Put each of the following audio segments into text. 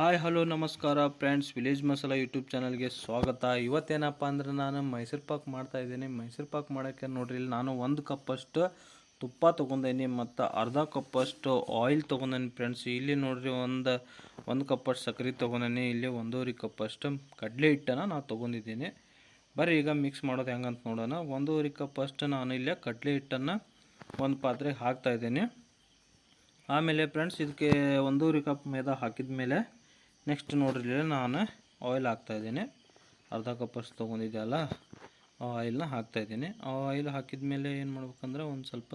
Hi, hello, ನಮಸ್ಕಾರ friends. Village masala YouTube ಚಾನಲ್ಗೆ ಸ್ವಾಗತ. ಇವತ್ತೇನಪ್ಪ ಅಂದ್ರೆ ನಾನು ಮೈಸೂರು ಪಾಕ್ ಮಾಡ್ತಾ ಇದ್ದೀನಿ. ಮೈಸೂರು ಪಾಕ್ ಮಾಡೋಕ್ಕೆ ನೋಡ್ರಿ, ಇಲ್ಲಿ ನಾನು ಒಂದು ಕಪ್ಪಷ್ಟು ತುಪ್ಪ ತೊಗೊಂಡೇನಿ ಮತ್ತು ಅರ್ಧ ಕಪ್ಪಷ್ಟು ಆಯಿಲ್ ತೊಗೊಂಡೇನಿ ಫ್ರೆಂಡ್ಸ್. ಇಲ್ಲಿ ನೋಡ್ರಿ, ಒಂದು ಒಂದು ಕಪ್ಪಷ್ಟು ಸಕ್ಕರೆ ತೊಗೊಂಡೀನಿ ಇಲ್ಲಿ ಒಂದೂವರೆ ಕಪ್ಪಷ್ಟು ಕಡಲೆ ಹಿಟ್ಟನ್ನು ನಾನು ತೊಗೊಂಡಿದ್ದೀನಿ. ಬರ್ರಿ, ಈಗ ಮಿಕ್ಸ್ ಮಾಡೋದು ಹೆಂಗಂತ ನೋಡೋಣ. ಒಂದೂವರೆ ಕಪ್ಪಷ್ಟು ನಾನು ಇಲ್ಲೇ ಕಡಲೆ ಹಿಟ್ಟನ್ನು ಒಂದು ಪಾತ್ರೆಗೆ ಹಾಕ್ತಾಯಿದ್ದೀನಿ ಆಮೇಲೆ ಫ್ರೆಂಡ್ಸ್, ಇದಕ್ಕೆ ಒಂದೂವರೆ ಕಪ್ ಮೈದಾ ಹಾಕಿದ ಮೇಲೆ ನೆಕ್ಸ್ಟ್ ನೋಡ್ರಿ ನಾನು ಆಯಿಲ್ ಹಾಕ್ತಾಯಿದ್ದೀನಿ ಅರ್ಧ ಕಪ್ಪಷ್ಟು ತೊಗೊಂಡಿದ್ದೆ ಅಲ್ಲ, ಆ ಆಯಿಲ್ನ ಹಾಕ್ತಾಯಿದ್ದೀನಿ ಆ ಆಯಿಲ್ ಹಾಕಿದ ಮೇಲೆ ಏನು ಮಾಡ್ಬೇಕಂದ್ರೆ ಒಂದು ಸ್ವಲ್ಪ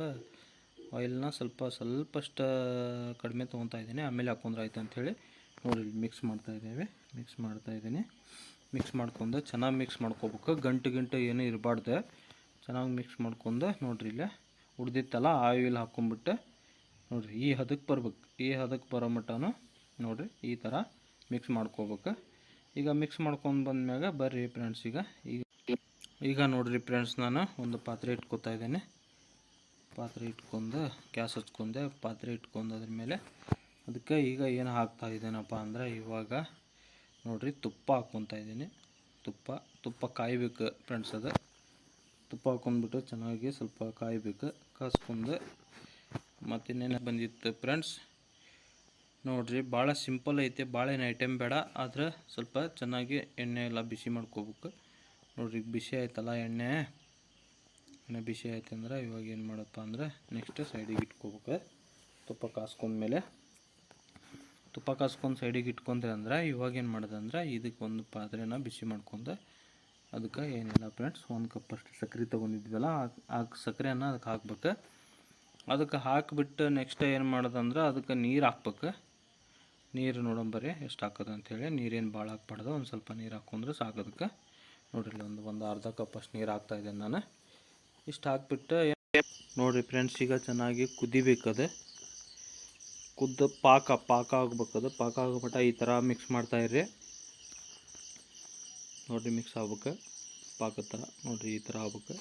ಆಯಿಲ್ನ ಸ್ವಲ್ಪ, ಸ್ವಲ್ಪಷ್ಟು ಕಡಿಮೆ ತೊಗೊತಾ ಇದ್ದೀನಿ. ಆಮೇಲೆ ಹಾಕೊಂಡ್ರೆ ಆಯ್ತು ಅಂಥೇಳಿ ನೋಡಿ ಮಿಕ್ಸ್ ಮಾಡ್ತಾಯಿದ್ದೇವೆ ಮಿಕ್ಸ್ ಮಾಡ್ತಾಯಿದ್ದೀನಿ ಮಿಕ್ಸ್ ಮಾಡ್ಕೊಂಡು ಚೆನ್ನಾಗಿ ಮಿಕ್ಸ್ ಮಾಡ್ಕೋಬೇಕು. ಗಂಟು ಗಂಟು ಏನೂ ಇರಬಾರ್ದು. ಚೆನ್ನಾಗಿ ಮಿಕ್ಸ್ ಮಾಡ್ಕೊಂಡು ನೋಡ್ರಿ ಇಲ್ಲೇ ಉಡ್ದಿತ್ತಲ್ಲ ಆಯಿಲ್ ಹಾಕ್ಕೊಂಬಿಟ್ಟು ನೋಡಿರಿ, ಈ ಹದಕ್ಕೆ ಬರ್ಬೇಕು. ಈ ಹದಕ್ಕೆ ಬರೋ ಮಟ್ಟನೂ ನೋಡಿರಿ, ಈ ಥರ ಮಿಕ್ಸ್ ಮಾಡ್ಕೋಬೇಕು. ಈಗ ಮಿಕ್ಸ್ ಮಾಡ್ಕೊಂಡು ಬಂದ್ಮ್ಯಾಗ ಬರ್ರಿ ಫ್ರೆಂಡ್ಸ್ ಈಗ ಈಗ ಈಗ ನೋಡ್ರಿ ಫ್ರೆಂಡ್ಸ್ ನಾನು ಒಂದು ಪಾತ್ರೆ ಇಟ್ಕೊತಾ ಇದ್ದೇನೆ. ಪಾತ್ರೆ ಇಟ್ಕೊಂಡು, ಗ್ಯಾಸ್ ಹಚ್ಕೊಂಡೆ, ಪಾತ್ರೆ ಇಟ್ಕೊಂಡು ಅದ್ರ ಮೇಲೆ ಅದಕ್ಕೆ ಈಗ ಏನು ಹಾಕ್ತಾ ಇದ್ದೇನಪ್ಪ ಅಂದ್ರೆ ಇವಾಗ ನೋಡಿರಿ ತುಪ್ಪ ಹಾಕ್ಕೊತಾ ಇದ್ದೀನಿ. ತುಪ್ಪ ತುಪ್ಪ ಕಾಯ್ಬೇಕು ಫ್ರೆಂಡ್ಸ್ ಅದು. ತುಪ್ಪ ಹಾಕ್ಕೊಂಡ್ಬಿಟ್ಟು ಚೆನ್ನಾಗಿ ಸ್ವಲ್ಪ ಕಾಯ್ಬೇಕು, ಕಾಸ್ಕೊಂಡು ಮತ್ತು ಇನ್ನೇನು ಬಂದಿತ್ತು ಫ್ರೆಂಡ್ಸ್ ನೋಡ್ರಿ, ಭಾಳ ಸಿಂಪಲ್ ಐತೆ, ಭಾಳ ಏನು ಐಟಮ್ ಬೇಡ, ಆದ್ರೆ ಸ್ವಲ್ಪ ಚೆನ್ನಾಗಿ ಎಣ್ಣೆ ಎಲ್ಲ ಬಿಸಿ ಮಾಡ್ಕೋಬೇಕು. ನೋಡ್ರಿ ಬಿಸಿ ಆಯ್ತಲ್ಲ ಎಣ್ಣೆ. ಎಣ್ಣೆ ಬಿಸಿ ಆಯ್ತಂದ್ರೆ ಇವಾಗ ಏನು ಮಾಡಪ್ಪ ಅಂದರೆ ನೆಕ್ಸ್ಟ್ ಸೈಡಿಗೆ ಇಟ್ಕೋಬೇಕು. ತುಪ್ಪ ಕಾಸ್ಕೊಂಡ್ಮೇಲೆ ತುಪ್ಪ ಕಾಸ್ಕೊಂಡು ಸೈಡಿಗೆ ಇಟ್ಕೊಂಡ್ರೆ ಅಂದ್ರೆ ಇವಾಗ ಏನು ಮಾಡೋದು ಅಂದ್ರೆ ಇದಕ್ಕೆ ಒಂದು ಪಾತ್ರೆನ ಬಿಸಿ ಮಾಡ್ಕೊಂಡು ಅದಕ್ಕೆ ಏನಿಲ್ಲ ಫ್ರೆಂಡ್ಸ್ ಒಂದು ಕಪ್ ಅಷ್ಟು ಸಕ್ಕರೆ ತೊಗೊಂಡಿದ್ವಲ್ಲ, ಆ ಸಕ್ಕರೆನ ಅದಕ್ಕೆ ಹಾಕ್ಬೇಕು. ಅದಕ್ಕೆ ಹಾಕಿಬಿಟ್ಟು ನೆಕ್ಸ್ಟ್ ಏನು ಮಾಡೋದಂದ್ರೆ ಅದಕ್ಕೆ ನೀರು ಹಾಕ್ಬೇಕು. ನೀರು ನೋಡಂಬರಿ ಎಷ್ಟು ಹಾಕೋದು ಅಂಥೇಳಿ ನೀರೇನು ಭಾಳ ಹಾಕ್ಬಾರ್ದು, ಒಂದು ಸ್ವಲ್ಪ ನೀರು ಹಾಕೊಂಡ್ರೆ ಸಾಕೋದಕ್ಕೆ ನೋಡಿರಿ ಒಂದು ಒಂದು ಅರ್ಧ ಕಪ್ಪಷ್ಟು ನೀರು ಹಾಕ್ತಾ ಇದ್ದೇನೆ ನಾನು. ಇಷ್ಟು ಹಾಕ್ಬಿಟ್ಟು ನೋಡಿರಿ ಫ್ರೆಂಡ್ಸ್, ಈಗ ಚೆನ್ನಾಗಿ ಕುದಿಬೇಕದು ಕುದ್ದ ಪಾಕ ಪಾಕ ಆಗ್ಬೇಕದು ಪಾಕ ಆಗ್ಬಿಟ್ಟು ಈ ಥರ ಮಿಕ್ಸ್ ಮಾಡ್ತಾಯಿರಿ ನೋಡಿರಿ ಮಿಕ್ಸ್ ಆಗ್ಬೇಕು. ಪಾಕ ಥರ ನೋಡಿರಿ ಈ ಥರ ಆಗ್ಬೇಕು.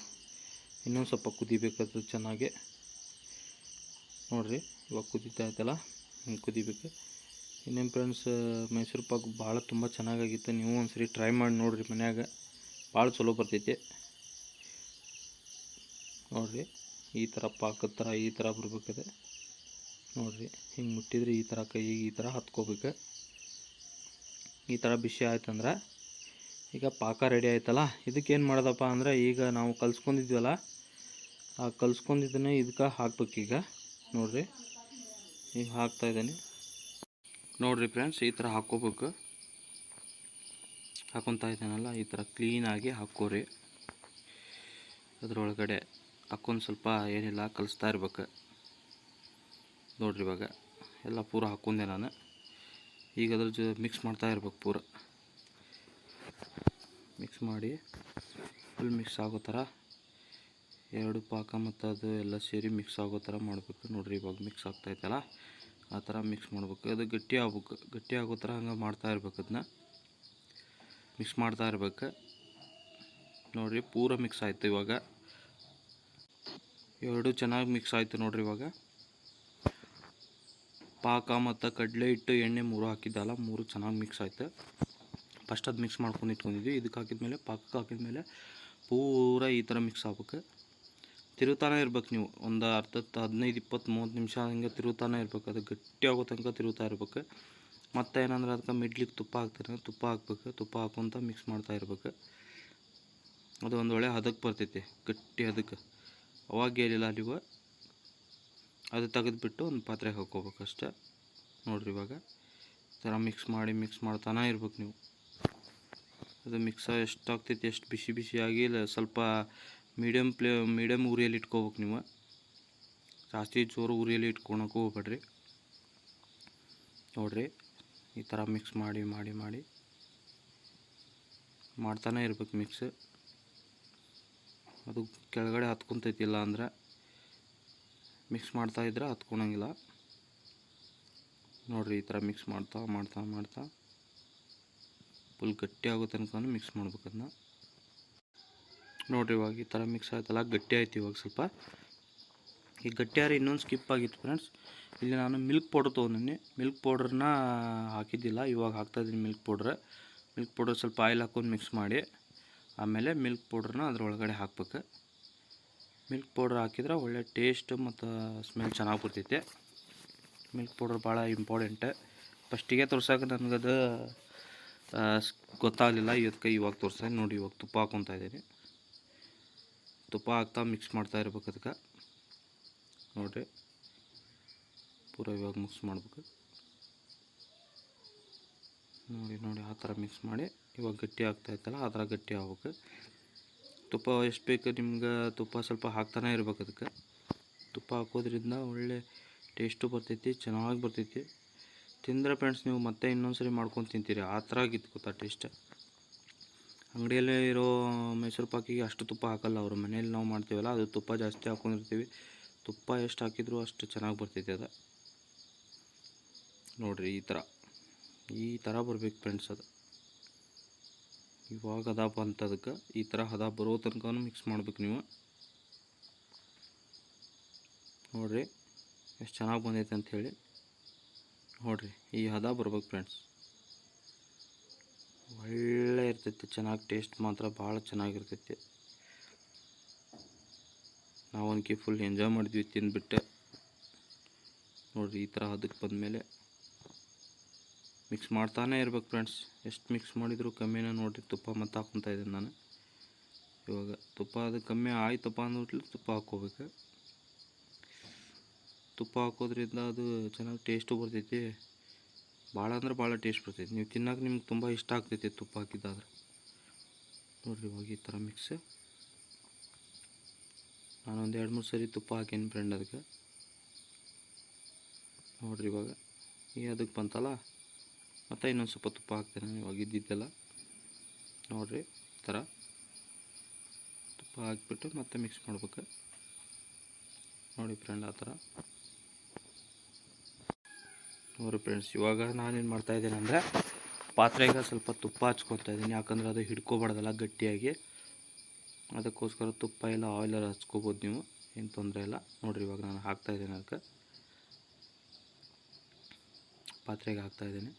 ಇನ್ನೊಂದು ಸ್ವಲ್ಪ ಕುದಿಬೇಕದು ಚೆನ್ನಾಗಿ. ನೋಡಿರಿ ಇವಾಗ ಕುದೀತಾ ಐತಲ್ಲ, ಹಿಂಗೆ ಕುದಿಬೇಕು. ಇನ್ನೇನು ಫ್ರೆಂಡ್ಸ್ ಮೈಸೂರು ಪಾಕ್ ಭಾಳ ತುಂಬ ಚೆನ್ನಾಗಾಗಿತ್ತು. ನೀವು ಒಂದ್ಸರಿ ಟ್ರೈ ಮಾಡಿ ನೋಡಿರಿ ಮನ್ಯಾಗ. ಭಾಳ ಚಲೋ ಬರ್ತೈತಿ. ನೋಡಿರಿ, ಈ ಥರ ಪಾಕದ ಥರ ಈ ಥರ ಬರ್ಬೇಕದೆ. ನೋಡಿರಿ, ಹಿಂಗೆ ಮುಟ್ಟಿದ್ರೆ ಈ ಥರ ಕೈ ಈ ಥರ ಹತ್ಕೋಬೇಕು. ಈ ಥರ ಬಿಸಿ ಆಯ್ತಂದ್ರೆ ಈಗ ಪಾಕ ರೆಡಿ ಆಯ್ತಲ್ಲ ಇದಕ್ಕೇನು ಮಾಡೋದಪ್ಪ ಅಂದ್ರೆ ಈಗ ನಾವು ಕಲ್ಸ್ಕೊಂಡಿದ್ವಲ್ಲ, ಆ ಕಲ್ಸ್ಕೊಂಡಿದ್ದನ್ನೇ ಇದಕ್ಕೆ ಹಾಕ್ಬೇಕೀಗ. ನೋಡಿರಿ, ಈಗ ಹಾಕ್ತಾ ಇದ್ದೀನಿ. ನೋಡಿರಿ ಫ್ರೆಂಡ್ಸ್ ಈ ಥರ ಹಾಕೋಬೇಕು ಹಾಕೊತಾ ಇದ್ದಾನಲ್ಲ, ಈ ಥರ ಕ್ಲೀನಾಗಿ ಹಾಕೋರಿ ಅದರೊಳಗಡೆ ಹಾಕೊಂಡು ಸ್ವಲ್ಪ ಏನಿಲ್ಲ ಕಲಿಸ್ತಾ ಇರ್ಬೇಕು. ನೋಡ್ರಿ ಇವಾಗ, ಎಲ್ಲ ಪೂರ ಹಾಕೊಂಡೆ ನಾನು. ಈಗ ಅದ್ರ ಜೊತೆ ಮಿಕ್ಸ್ ಮಾಡ್ತಾ ಇರ್ಬೇಕು ಪೂರ. ಮಿಕ್ಸ್ ಮಾಡಿ ಫುಲ್ ಮಿಕ್ಸ್ ಆಗೋ ಥರ ಎರಡು ಪಾಕ ಮತ್ತು ಅದು ಎಲ್ಲ ಸೇರಿ ಮಿಕ್ಸ್ ಆಗೋ ಥರ ಮಾಡಬೇಕು. ನೋಡಿರಿ ಇವಾಗ ಮಿಕ್ಸ್ ಆಗ್ತಾಯಿತ್ತಲ್ಲ ಆ ಥರ ಮಿಕ್ಸ್ ಮಾಡ್ಬೇಕು. ಅದು ಗಟ್ಟಿ ಆಗ್ಬೇಕು. ಗಟ್ಟಿ ಆಗೋ ಥರ ಹಂಗೆ ಮಾಡ್ತಾ ಇರ್ಬೇಕು ಅದನ್ನ ಮಿಕ್ಸ್ ಮಾಡ್ತಾ ಇರ್ಬೇಕು. ನೋಡಿರಿ ಪೂರ ಮಿಕ್ಸ್ ಆಯಿತು ಇವಾಗ. ಎರಡು ಚೆನ್ನಾಗಿ ಮಿಕ್ಸ್ ಆಯಿತು ನೋಡಿರಿ ಇವಾಗ. ಪಾಕ ಮತ್ತು ಕಡಲೆ ಹಿಟ್ಟು ಎಣ್ಣೆ ಮೂರು ಹಾಕಿದ್ದಲ್ಲ, ಮೂರು ಚೆನ್ನಾಗಿ ಮಿಕ್ಸ್ ಆಯಿತು. ಫಸ್ಟ್ ಅದು ಮಿಕ್ಸ್ ಮಾಡ್ಕೊಂಡು ಇಟ್ಕೊಂಡಿದ್ವಿ. ಇದಕ್ಕೆ ಹಾಕಿದ್ಮೇಲೆ ಪಾಕಕ್ಕೆ ಹಾಕಿದ್ಮೇಲೆ ಪೂರ ಈ ಥರ ಮಿಕ್ಸ್ ಆಗ್ಬೇಕು. ತಿರುತಾನೆ ಇರ್ಬೇಕು ನೀವು. ಒಂದು ಅರ್ಧ ಹದಿನೈದು, ಇಪ್ಪತ್ತು, ಮೂವತ್ತು ನಿಮಿಷ ಹಂಗೆ ತಿರುತಾನೆ ಇರ್ಬೇಕು. ಅದು ಗಟ್ಟಿ ಆಗೋ ತನಕ ತಿರುತ್ತಾ ಇರ್ಬೇಕು. ಮತ್ತು ಏನಂದ್ರೆ ಅದಕ್ಕೆ ಮಿಡ್ಲಿಗೆ ತುಪ್ಪ ಹಾಕ್ತಾರೆ. ತುಪ್ಪ ಹಾಕ್ಬೇಕು. ತುಪ್ಪ ಹಾಕೋಂತ ಮಿಕ್ಸ್ ಮಾಡ್ತಾ ಇರ್ಬೇಕು. ಅದು ಒಂದು ಒಳ್ಳೆ ಹದಕ್ಕೆ ಬರ್ತೈತಿ. ಗಟ್ಟಿ ಹದಕ್ಕೆ ಅವಾಗ ಏನಿಲ್ಲ ನೀವು. ಅದು ತೆಗೆದುಬಿಟ್ಟು ಒಂದು ಪಾತ್ರೆಗೆ ಹಾಕ್ಕೋಬೇಕು ಅಷ್ಟೇ. ನೋಡ್ರಿ ಇವಾಗ. ಥರ ಮಿಕ್ಸ್ ಮಾಡಿ ಮಿಕ್ಸ್ ಮಾಡ್ತಾನೆ ಇರ್ಬೇಕು ನೀವು. ಅದು ಮಿಕ್ಸ ಎಷ್ಟು ಆಗ್ತೈತಿ ಎಷ್ಟು ಬಿಸಿ ಬಿಸಿಯಾಗಿ ಇಲ್ಲ, ಸ್ವಲ್ಪ ಮೀಡಿಯಮ್ ಪ್ಲೇ ಮೀಡಿಯಮ್ ಉರಿಯಲ್ಲಿ ಇಟ್ಕೋಬೇಕು ನೀವು. ಜಾಸ್ತಿ ಜೋರು ಉರಿಯಲ್ಲಿ ಇಟ್ಕೊಳಕ್ಕೂ ಹೋಗ್ಬೇಡ್ರಿ. ನೋಡಿರಿ, ಈ ಥರ ಮಿಕ್ಸ್ ಮಾಡಿ ಮಾಡಿ ಮಾಡಿ. ಮಾಡ್ತಾನೆ ಇರ್ಬೇಕು ಮಿಕ್ಸ್ ಅದು ಕೆಳಗಡೆ ಹತ್ಕೊತೈತಿಲ್ಲ ಅಂದ್ರೆ ಮಿಕ್ಸ್ ಮಾಡ್ತಾ ಇದ್ರೆ ಹತ್ಕೊಳಂಗಿಲ್ಲ. ನೋಡಿರಿ, ಈ ಥರ ಮಿಕ್ಸ್ ಮಾಡ್ತಾ ಮಾಡ್ತಾ ಮಾಡ್ತಾ. ಫುಲ್ ಗಟ್ಟಿ ಆಗೋ ತನಕ ಮಿಕ್ಸ್ ಮಾಡ್ಬೇಕು ಅದನ್ನ ನೋಡಿರಿ ಇವಾಗ ಈ ಥರ ಮಿಕ್ಸ್ ಆಯ್ತಲ್ಲ, ಗಟ್ಟಿ ಆಯ್ತು ಇವಾಗ ಸ್ವಲ್ಪ. ಈ ಗಟ್ಟಿಯಾರ ಇನ್ನೊಂದು ಸ್ಕಿಪ್ ಆಗಿತ್ತು ಫ್ರೆಂಡ್ಸ್ ಇಲ್ಲಿ ನಾನು ಮಿಲ್ಕ್ ಪೌಡರ್ ತೊಗೊಂಡಿನಿ. ಮಿಲ್ಕ್ ಪೌಡ್ರನ್ನ ಹಾಕಿದ್ದಿಲ್ಲ, ಇವಾಗ ಹಾಕ್ತಾಯಿದ್ದೀನಿ ಮಿಲ್ಕ್ ಪೌಡ್ರ್ ಮಿಲ್ಕ್ ಪೌಡ್ರ್ ಸ್ವಲ್ಪ ಆಯಿಲ್ ಹಾಕೊಂಡು ಮಿಕ್ಸ್ ಮಾಡಿ, ಆಮೇಲೆ ಮಿಲ್ಕ್ ಪೌಡ್ರನ್ನ ಅದರೊಳಗಡೆ ಹಾಕ್ಬೇಕು. ಮಿಲ್ಕ್ ಪೌಡ್ರ್ ಹಾಕಿದ್ರೆ ಒಳ್ಳೆ ಟೇಸ್ಟ್ ಮತ್ತು ಸ್ಮೆಲ್ ಚೆನ್ನಾಗಿ ಬರ್ತೈತೆ ಮಿಲ್ಕ್ ಪೌಡ್ರ್ ಭಾಳ ಇಂಪಾರ್ಟೆಂಟ್ ಫಸ್ಟಿಗೆ ತೋರ್ಸೋಕೆ ನನಗದು ಗೊತ್ತಾಗಲಿಲ್ಲ. ಇದಕ್ಕೆ ಇವಾಗ ತೋರಿಸ್ತೀನಿ ನೋಡಿ ಇವಾಗ ತುಪ್ಪ ಹಾಕ್ಕೊತಾ ಇದ್ದೀನಿ. ತುಪ್ಪ ಹಾಕ್ತಾ ಮಿಕ್ಸ್ ಮಾಡ್ತಾ ಇರ್ಬೇಕು ಅದಕ್ಕೆ. ನೋಡಿರಿ. ಪೂರ ಇವಾಗ ಮಿಕ್ಸ್ ಮಾಡ್ಬೇಕು. ನೋಡಿ ನೋಡಿ, ಆ ಥರ ಮಿಕ್ಸ್ ಮಾಡಿ ಇವಾಗ ಗಟ್ಟಿ ಆಗ್ತಾ ಇತ್ತಲ್ಲ, ಆ ಥರ ಗಟ್ಟಿ ಆಗ್ಬೇಕು. ತುಪ್ಪ ಎಷ್ಟು ಬೇಕು ನಿಮ್ಗೆ? ತುಪ್ಪ ಸ್ವಲ್ಪ ಹಾಕ್ತಾನೆ ಇರ್ಬೇಕು ಅದಕ್ಕೆ. ತುಪ್ಪ ಹಾಕೋದ್ರಿಂದ ಒಳ್ಳೆ ಟೇಸ್ಟು ಬರ್ತೈತಿ, ಚೆನ್ನಾಗಿ ಬರ್ತೈತಿ. ತಿಂದರೆ ಫ್ರೆಂಡ್ಸ್ ನೀವು ಮತ್ತೆ ಇನ್ನೊಂದು ಸರಿ ಮಾಡ್ಕೊಂಡು ತಿಂತೀರಿ. ಆ ಥರ ಆಗಿತ್ತು ಗೊತ್ತಾ ಟೇಸ್ಟ್ ಅಂಗಡಿಯಲ್ಲೇ ಇರೋ ಮೈಸೂರು ಪಾಕಿಗೆ ಅಷ್ಟು ತುಪ್ಪ ಹಾಕಲ್ಲ ಅವರು. ಮನೇಲಿ ನಾವು ಮಾಡ್ತೀವಲ್ಲ, ಅದು ತುಪ್ಪ ಜಾಸ್ತಿ ಹಾಕೊಂಡಿರ್ತೀವಿ. ತುಪ್ಪ ಎಷ್ಟು ಹಾಕಿದ್ರು ಅಷ್ಟು ಚೆನ್ನಾಗಿ ಬರ್ತೈತೆ ಅದು. ನೋಡಿರಿ ಈ ಥರ. ಈ ಥರ ಬರ್ಬೇಕು ಫ್ರೆಂಡ್ಸ್ ಅದು. ಇವಾಗ ಹದ ಬಂತದಕ್ಕೆ ಈ ಥರ ಹದ ಬರೋ ತನಕ ಮಿಕ್ಸ್ ಮಾಡ್ಬೇಕು ನೀವು. ನೋಡಿರಿ, ಎಷ್ಟು ಚೆನ್ನಾಗಿ ಬಂದೈತೆ ಅಂತ ಹೇಳಿ. ನೋಡಿರಿ, ಈ ಹದ ಬರ್ಬೇಕು ಫ್ರೆಂಡ್ಸ್ ಒಳ್ಳೆ ಇರ್ತೈತಿ, ಚೆನ್ನಾಗಿ ಟೇಸ್ಟ್ ಮಾತ್ರ ಭಾಳ ಚೆನ್ನಾಗಿರ್ತೈತಿ. ನಾವು ಒಂದ್ಕಿ ಫುಲ್ ಎಂಜಾಯ್ ಮಾಡಿದ್ವಿ, ತಿಂದುಬಿಟ್ಟೆ. ನೋಡಿರಿ, ಈ ಥರ ಬಂದ ಬಂದಮೇಲೆ. ಮಿಕ್ಸ್ ಮಾಡ್ತಾನೆ ಇರ್ಬೇಕು ಫ್ರೆಂಡ್ಸ್ ಎಷ್ಟು ಮಿಕ್ಸ್ ಮಾಡಿದರೂ ಕಮ್ಮಿನೇ ನೋಡಿರಿ, ತುಪ್ಪ ಮತ್ತೆ ಹಾಕ್ಕೊತಾ ಇದ್ದೀನಿ ನಾನು. ಇವಾಗ ತುಪ್ಪ ಅದು ಕಮ್ಮಿ ಆಯ್ತಪ್ಪ ಅಂದ್ಬಿಟ್ಲು ತುಪ್ಪ ಹಾಕ್ಕೋಬೇಕು. ತುಪ್ಪ ಹಾಕೋದ್ರಿಂದ ಅದು ಚೆನ್ನಾಗಿ ಟೇಸ್ಟು ಬರ್ತೈತಿ. ಭಾಳ ಅಂದ್ರೆ ಭಾಳ ಟೇಸ್ಟ್ ಬರ್ತೈತಿ. ನೀವು ತಿನ್ನೋಕೆ ನಿಮ್ಗೆ ತುಂಬ ಇಷ್ಟ ಆಗ್ತೈತಿ ತುಪ್ಪ ಹಾಕಿದ್ದಾದ್ರೆ. ನೋಡಿರಿ ಇವಾಗ ಈ ಥರ ಮಿಕ್ಸ್ ನಾನೊಂದು ಎರಡು ಮೂರು ಸರಿ ತುಪ್ಪ ಹಾಕೇನು ಫ್ರೆಂಡ್ ಅದಕ್ಕೆ. ನೋಡಿರಿ ಇವಾಗ ಈ ಅದಕ್ಕೆ ಬಂತಲ್ಲ? ಮತ್ತು ಇನ್ನೊಂದು ಸ್ವಲ್ಪ ತುಪ್ಪ ಹಾಕ್ತೇನೆ ಇವಾಗ ಇದ್ದಿದ್ದೆಲ್ಲ. ನೋಡಿರಿ ಈ ಥರ. ತುಪ್ಪ ಹಾಕಿಬಿಟ್ಟು ಮತ್ತೆ ಮಿಕ್ಸ್ ಮಾಡ್ಬೇಕು. ನೋಡಿ ಫ್ರೆಂಡ್ ಆ ಥರ. ನೋಡಿ ಫ್ರೆಂಡ್ಸ್ ಇವಾಗ ನಾನೇನು ಮಾಡ್ತಾ ಇದ್ದೇನೆ ಅಂದರೆ ಪಾತ್ರೆಗೆ ಸ್ವಲ್ಪ ತುಪ್ಪ ಹಚ್ಕೊತಾ ಇದ್ದೀನಿ. ಯಾಕಂದರೆ ಅದು ಹಿಡ್ಕೊಬಾರ್ದಲ್ಲ ಗಟ್ಟಿಯಾಗಿ. ಅದಕ್ಕೋಸ್ಕರ ತುಪ್ಪ ಎಲ್ಲ ಆಯಿಲ್ ಎಲ್ಲ ಹಚ್ಕೋಬೋದು ನೀವು. ಏನು ತೊಂದರೆ ಇಲ್ಲ. ನೋಡಿರಿ ಇವಾಗ ನಾನು ಹಾಕ್ತಾ ಇದ್ದೀನಿ ಅದಕ್ಕೆ. ಪಾತ್ರೆಗೆ ಹಾಕ್ತಾ ಇದ್ದೀನಿ.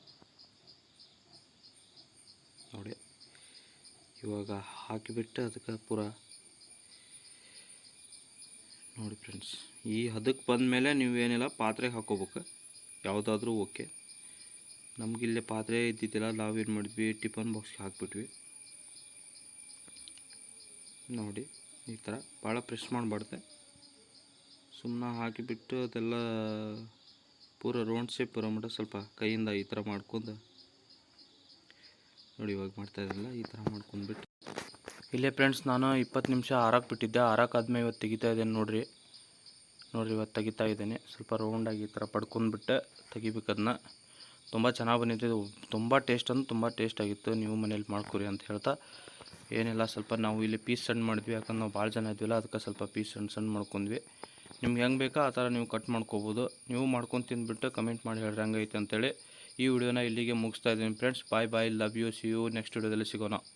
ನೋಡಿ, ಇವಾಗ ಹಾಕಿಬಿಟ್ಟು ಅದಕ್ಕೆ ಪೂರ ನೋಡಿ ಫ್ರೆಂಡ್ಸ್ ಈ ಹದಕ್ಕೆ ಬಂದಮೇಲೆ ನೀವು ಏನಿಲ್ಲ ಪಾತ್ರೆಗೆ ಹಾಕೋಬೇಕು. ಯಾವುದಾದ್ರೂ ಓಕೆ. ನಮಗಿಲ್ಲೇ ಪಾತ್ರೆ ಇದ್ದಿದ್ದಿಲ್ಲ ನಾವೇನು ಮಾಡಿದ್ವಿ? ಟಿಫನ್ ಬಾಕ್ಸ್ಗೆ ಹಾಕ್ಬಿಟ್ವಿ. ನೋಡಿ, ಈ ಥರ ಭಾಳ ಪ್ರೆಸ್ ಮಾಡಬಾರ್ದೆ. ಸುಮ್ಮನೆ ಹಾಕಿಬಿಟ್ಟು ಅದೆಲ್ಲ ಪೂರ ರೌಂಡ್ ಶೇಪ್ ಬರೋ ಸ್ವಲ್ಪ ಕೈಯಿಂದ ಈ ಥರ ಮಾಡ್ಕೊಂಡು ನೋಡಿ ಇವಾಗ ಮಾಡ್ತಾ ಇದ್ರಲ್ಲ ಈ ಥರ ಮಾಡ್ಕೊಂಡ್ಬಿಟ್ಟು. ಇಲ್ಲೇ ಫ್ರೆಂಡ್ಸ್ ನಾನು ಇಪ್ಪತ್ತು ನಿಮಿಷ ಹಾರಾಕ್ಬಿಟ್ಟಿದ್ದೆ ಬಿಟ್ಟಿದ್ದೆ ಆರಕ್ಕಾದ್ಮೇಲೆ ಇವತ್ತು ತೆಗಿತಾ ಇದ್ದೇನೆ ನೋಡ್ರಿ. ನೋಡ್ರಿ ಇವತ್ತು ತೆಗಿತಾ ಇದ್ದೀನಿ. ಸ್ವಲ್ಪ ರೌಂಡಾಗಿ ಈ ಥರ ಪಡ್ಕೊಂಡ್ಬಿಟ್ಟು ತೆಗಿಬೇಕು ಅದನ್ನ ತುಂಬ ಚೆನ್ನಾಗಿ ಬಂದಿತ್ತು. ಇದು ತುಂಬ ಟೇಸ್ಟ್ ಅಂದ್ರೆ ತುಂಬ ಟೇಸ್ಟ್ ಆಗಿತ್ತು. ನೀವು ಮನೇಲಿ ಮಾಡ್ಕೊರಿ ಅಂತ ಹೇಳ್ತಾ. ಏನಿಲ್ಲ, ಸ್ವಲ್ಪ ನಾವು ಇಲ್ಲಿ ಪೀಸ್ ಸಣ್ಣ ಮಾಡಿದ್ವಿ. ಯಾಕಂದ್ರೆ ನಾವು ಭಾಳ ಜನ ಇದ್ವಿಲ್ಲ, ಅದಕ್ಕೆ ಸ್ವಲ್ಪ ಪೀಸ್ ಸಣ್ಣ ಸಣ್ಣ ಮಾಡ್ಕೊಂಡ್ವಿ. ನಿಮ್ಗೆ ಹೆಂಗೆ ಬೇಕಾ ಆ ಥರ ನೀವು ಕಟ್ ಮಾಡ್ಕೋಬೋದು. ನೀವು ಮಾಡ್ಕೊಂಡು ತಿಂದ್ಬಿಟ್ಟು ಕಮೆಂಟ್ ಮಾಡಿ ಹೇಳ್ರಿ, ಹಂಗೈತೆ ಅಂತೇಳಿ. ಈ ವಿಡಿಯೋನ ಇಲ್ಲಿಗೆ ಮುಗಿಸ್ತಾ ಇದ್ದೀನಿ friends bye bye love you see you next ವಿಡಿಯೋದಲ್ಲಿ ಸಿಗೋಣ.